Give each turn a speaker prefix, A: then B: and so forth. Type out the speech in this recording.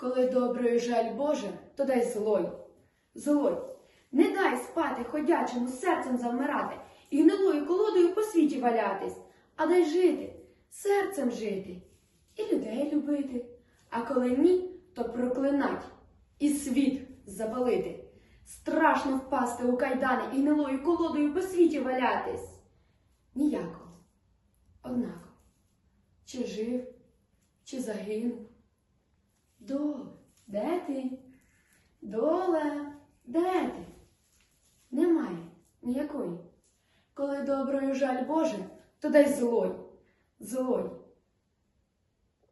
A: Коли доброї жаль Боже, то дай злой. Злой. Не дай спати ходячому серцем завмирати і гнилою колодою по світі валятись, а дай жити, серцем жити і людей любити. А коли ні, то проклинать і світ запалити. Страшно впасти у кайдани і гнилою колодою по світі валятись. Ніякого. Однаково, чи жив, чи загинув. Доле, де ти? Доле, де ти? Немає ніякої. Коли доброю жаль Боже, то дай злой, злой.